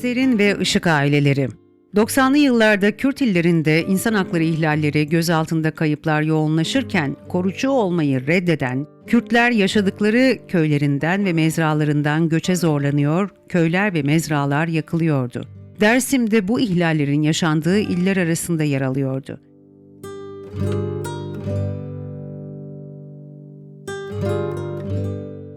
Serin ve Işık aileleri 90'lı yıllarda Kürt illerinde insan hakları ihlalleri, gözaltında kayıplar yoğunlaşırken korucu olmayı reddeden Kürtler yaşadıkları köylerinden ve mezralarından göçe zorlanıyor, köyler ve mezralar yakılıyordu. Dersim'de bu ihlallerin yaşandığı iller arasında yer alıyordu.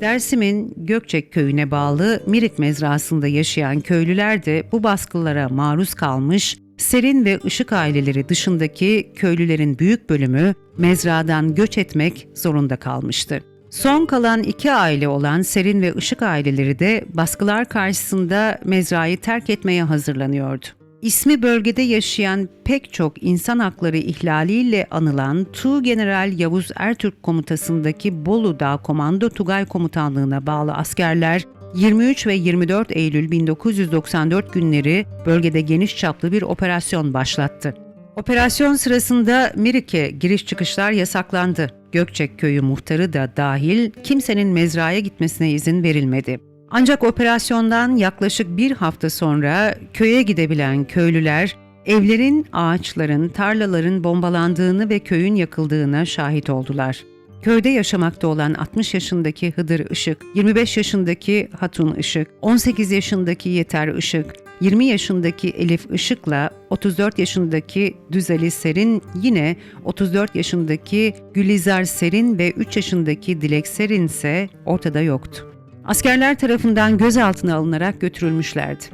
Dersim'in Gökçek köyüne bağlı Mirik mezrasında yaşayan köylüler de bu baskılara maruz kalmış, Serin ve Işık aileleri dışındaki köylülerin büyük bölümü mezradan göç etmek zorunda kalmıştı. Son kalan iki aile olan Serin ve Işık aileleri de baskılar karşısında mezrayı terk etmeye hazırlanıyordu. İsmi bölgede yaşayan pek çok insan hakları ihlaliyle anılan Tu General Yavuz Ertürk komutasındaki Bolu Dağ Komando Tugay Komutanlığı'na bağlı askerler 23 ve 24 Eylül 1994 günleri bölgede geniş çaplı bir operasyon başlattı. Operasyon sırasında Mirik'e giriş çıkışlar yasaklandı. Gökçek köyü muhtarı da dahil kimsenin mezraya gitmesine izin verilmedi. Ancak operasyondan yaklaşık bir hafta sonra köye gidebilen köylüler evlerin, ağaçların, tarlaların bombalandığını ve köyün yakıldığına şahit oldular. Köyde yaşamakta olan 60 yaşındaki Hıdır Işık, 25 yaşındaki Hatun Işık, 18 yaşındaki Yeter Işık, 20 yaşındaki Elif Işık'la 34 yaşındaki Düzeli Serin yine 34 yaşındaki Gülizar Serin ve 3 yaşındaki Dilek Serin ise ortada yoktu. Askerler tarafından gözaltına alınarak götürülmüşlerdi.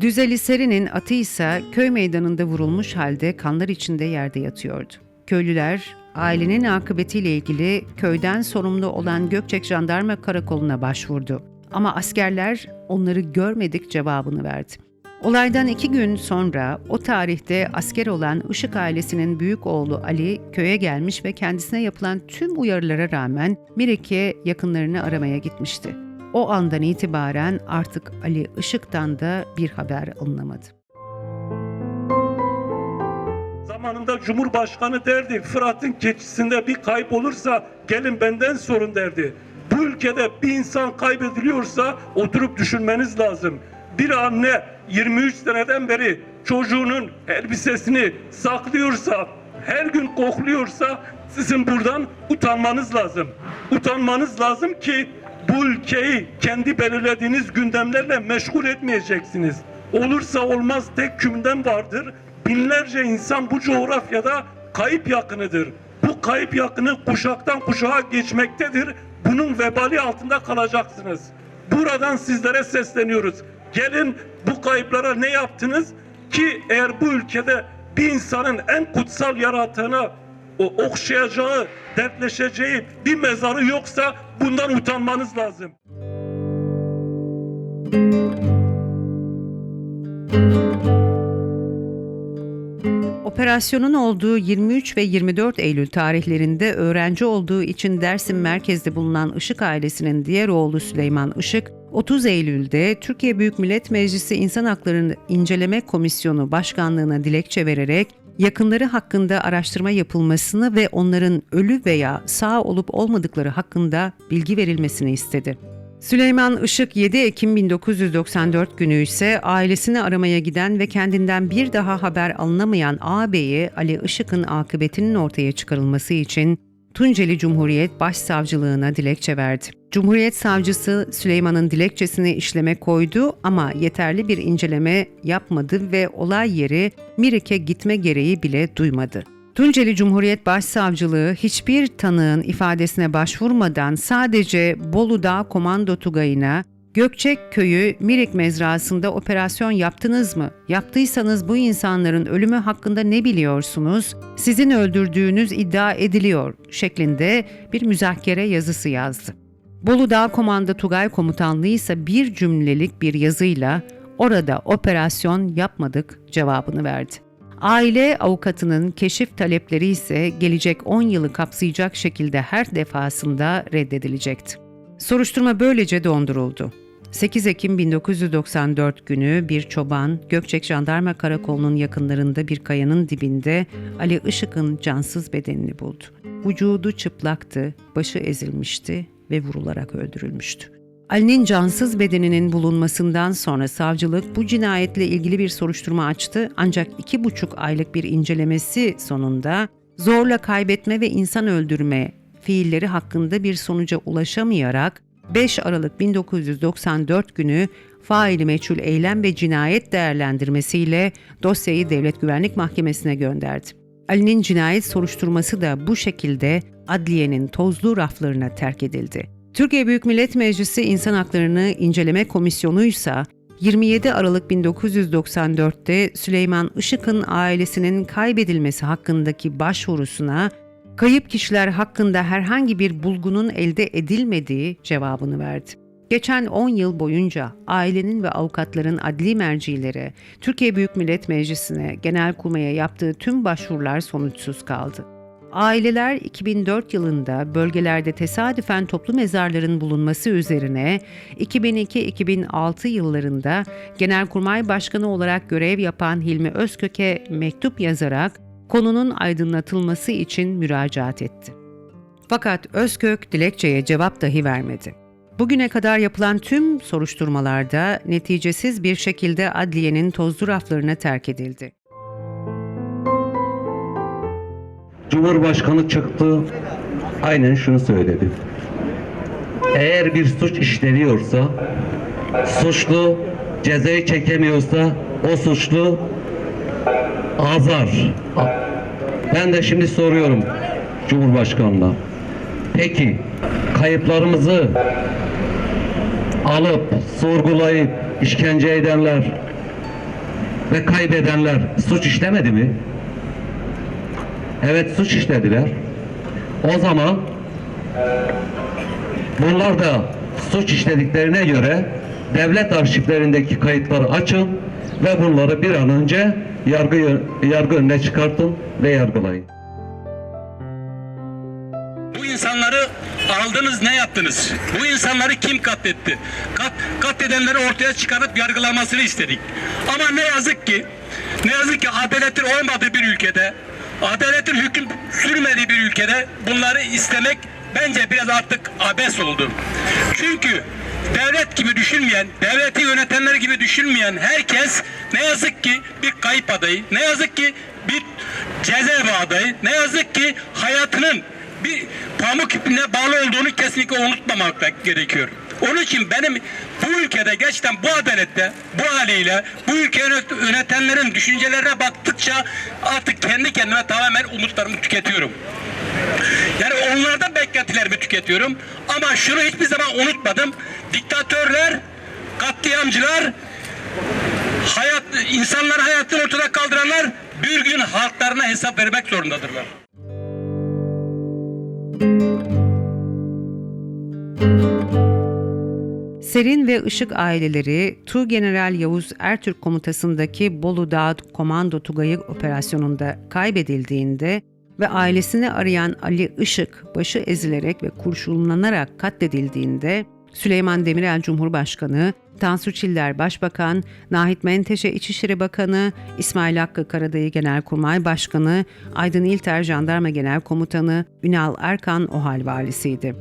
Düzeli Seri'nin atı ise köy meydanında vurulmuş halde kanlar içinde yerde yatıyordu. Köylüler ailenin akıbetiyle ilgili köyden sorumlu olan Gökçek Jandarma Karakolu'na başvurdu. Ama askerler onları görmedik cevabını verdi. Olaydan iki gün sonra o tarihte asker olan Işık ailesinin büyük oğlu Ali köye gelmiş ve kendisine yapılan tüm uyarılara rağmen Mirik'e yakınlarını aramaya gitmişti. O andan itibaren artık Ali Işık'tan da bir haber alınamadı. Zamanında Cumhurbaşkanı derdi Fırat'ın keçisinde bir kayıp olursa gelin benden sorun derdi. Bu ülkede bir insan kaybediliyorsa oturup düşünmeniz lazım. Bir anne 23 seneden beri çocuğunun elbisesini saklıyorsa, her gün kokluyorsa sizin buradan utanmanız lazım. Utanmanız lazım ki bu ülkeyi kendi belirlediğiniz gündemlerle meşgul etmeyeceksiniz. Olursa olmaz tek gündem vardır. Binlerce insan bu coğrafyada kayıp yakınıdır. Bu kayıp yakını kuşaktan kuşağa geçmektedir. Bunun vebali altında kalacaksınız. Buradan sizlere sesleniyoruz. Gelin bu kayıplara ne yaptınız ki eğer bu ülkede bir insanın en kutsal yaratığına o okşayacağı, dertleşeceği bir mezarı yoksa bundan utanmanız lazım. Operasyonun olduğu 23 ve 24 Eylül tarihlerinde öğrenci olduğu için Dersim merkezde bulunan Işık ailesinin diğer oğlu Süleyman Işık, 30 Eylül'de Türkiye Büyük Millet Meclisi İnsan Hakları İnceleme Komisyonu Başkanlığına dilekçe vererek yakınları hakkında araştırma yapılmasını ve onların ölü veya sağ olup olmadıkları hakkında bilgi verilmesini istedi. Süleyman Işık 7 Ekim 1994 günü ise ailesini aramaya giden ve kendinden bir daha haber alınamayan ağabeyi Ali Işık'ın akıbetinin ortaya çıkarılması için Tunceli Cumhuriyet Başsavcılığına dilekçe verdi. Cumhuriyet Savcısı Süleyman'ın dilekçesini işleme koydu ama yeterli bir inceleme yapmadı ve olay yeri Mirik'e gitme gereği bile duymadı. Tunceli Cumhuriyet Başsavcılığı hiçbir tanığın ifadesine başvurmadan sadece Bolu Dağ Komando Tugayı'na Gökçek Köyü Mirik mezrasında operasyon yaptınız mı? Yaptıysanız bu insanların ölümü hakkında ne biliyorsunuz? Sizin öldürdüğünüz iddia ediliyor şeklinde bir müzakere yazısı yazdı. Bolu Dağ Komando Tugay Komutanlığı ise bir cümlelik bir yazıyla orada operasyon yapmadık cevabını verdi. Aile avukatının keşif talepleri ise gelecek 10 yılı kapsayacak şekilde her defasında reddedilecekti. Soruşturma böylece donduruldu. 8 Ekim 1994 günü bir çoban Gökçek Jandarma Karakolu'nun yakınlarında bir kayanın dibinde Ali Işık'ın cansız bedenini buldu. vücudu çıplaktı, başı ezilmişti ve vurularak öldürülmüştü. Ali'nin cansız bedeninin bulunmasından sonra savcılık bu cinayetle ilgili bir soruşturma açtı ancak iki buçuk aylık bir incelemesi sonunda zorla kaybetme ve insan öldürme fiilleri hakkında bir sonuca ulaşamayarak 5 Aralık 1994 günü faili meçhul eylem ve cinayet değerlendirmesiyle dosyayı Devlet Güvenlik Mahkemesi'ne gönderdi. Ali'nin cinayet soruşturması da bu şekilde adliyenin tozlu raflarına terk edildi. Türkiye Büyük Millet Meclisi İnsan Haklarını İnceleme Komisyonu ise 27 Aralık 1994'te Süleyman Işık'ın ailesinin kaybedilmesi hakkındaki başvurusuna kayıp kişiler hakkında herhangi bir bulgunun elde edilmediği cevabını verdi. Geçen 10 yıl boyunca ailenin ve avukatların adli mercileri Türkiye Büyük Millet Meclisi'ne, Genelkurmay'a yaptığı tüm başvurular sonuçsuz kaldı. Aileler 2004 yılında bölgelerde tesadüfen toplu mezarların bulunması üzerine 2002-2006 yıllarında Genelkurmay Başkanı olarak görev yapan Hilmi Özkök'e mektup yazarak konunun aydınlatılması için müracaat etti. Fakat Özkök dilekçeye cevap dahi vermedi. Bugüne kadar yapılan tüm soruşturmalarda neticesiz bir şekilde adliyenin tozlu raflarına terk edildi. Cumhurbaşkanı çıktı, aynen şunu söyledi. Eğer bir suç işleniyorsa, suçlu cezayı çekemiyorsa o suçlu azar. Ben de şimdi soruyorum Cumhurbaşkanı'na. Peki kayıplarımızı alıp sorgulayıp işkence edenler ve kaybedenler suç işlemedi mi? Evet suç işlediler. O zaman bunlar da suç işlediklerine göre devlet arşivlerindeki kayıtları açın ve bunları bir an önce yargı yargı önüne çıkartın ve yargılayın. Bu insanları aldınız ne yaptınız? Bu insanları kim katletti? Kat, katledenleri ortaya çıkarıp yargılamasını istedik. Ama ne yazık ki ne yazık ki adaletin olmadığı bir ülkede adaletin hüküm sürmediği bir ülkede bunları istemek bence biraz artık abes oldu. Çünkü devlet gibi düşünmeyen, devleti yönetenler gibi düşünmeyen herkes ne yazık ki bir kayıp adayı, ne yazık ki bir cezaevi adayı, ne yazık ki hayatının bir pamuk ipine bağlı olduğunu kesinlikle unutmamak gerekiyor. Onun için benim bu ülkede gerçekten bu adalette, bu haliyle bu ülke yönet- yönetenlerin düşüncelerine baktıkça artık kendi kendime tamamen umutlarımı tüketiyorum. Onlardan beklentilerimi tüketiyorum. Ama şunu hiçbir zaman unutmadım. Diktatörler, katliamcılar, hayat, insanların hayatını ortada kaldıranlar bir gün halklarına hesap vermek zorundadırlar. Serin ve Işık aileleri Tu General Yavuz Ertürk komutasındaki Bolu Dağ Komando Tugayı operasyonunda kaybedildiğinde ve ailesini arayan Ali Işık başı ezilerek ve kurşunlanarak katledildiğinde Süleyman Demirel Cumhurbaşkanı, Tansu Çiller Başbakan, Nahit Menteşe İçişleri Bakanı, İsmail Hakkı Karadayı Genelkurmay Başkanı, Aydın İlter Jandarma Genel Komutanı, Ünal Erkan OHAL Valisi'ydi.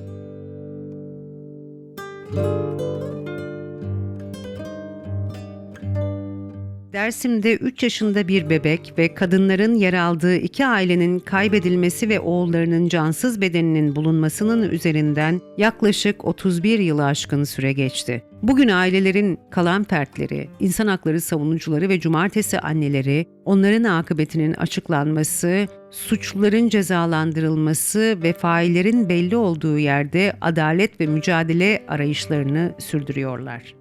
Dersim'de 3 yaşında bir bebek ve kadınların yer aldığı iki ailenin kaybedilmesi ve oğullarının cansız bedeninin bulunmasının üzerinden yaklaşık 31 yılı aşkın süre geçti. Bugün ailelerin kalan fertleri, insan hakları savunucuları ve cumartesi anneleri, onların akıbetinin açıklanması, suçluların cezalandırılması ve faillerin belli olduğu yerde adalet ve mücadele arayışlarını sürdürüyorlar.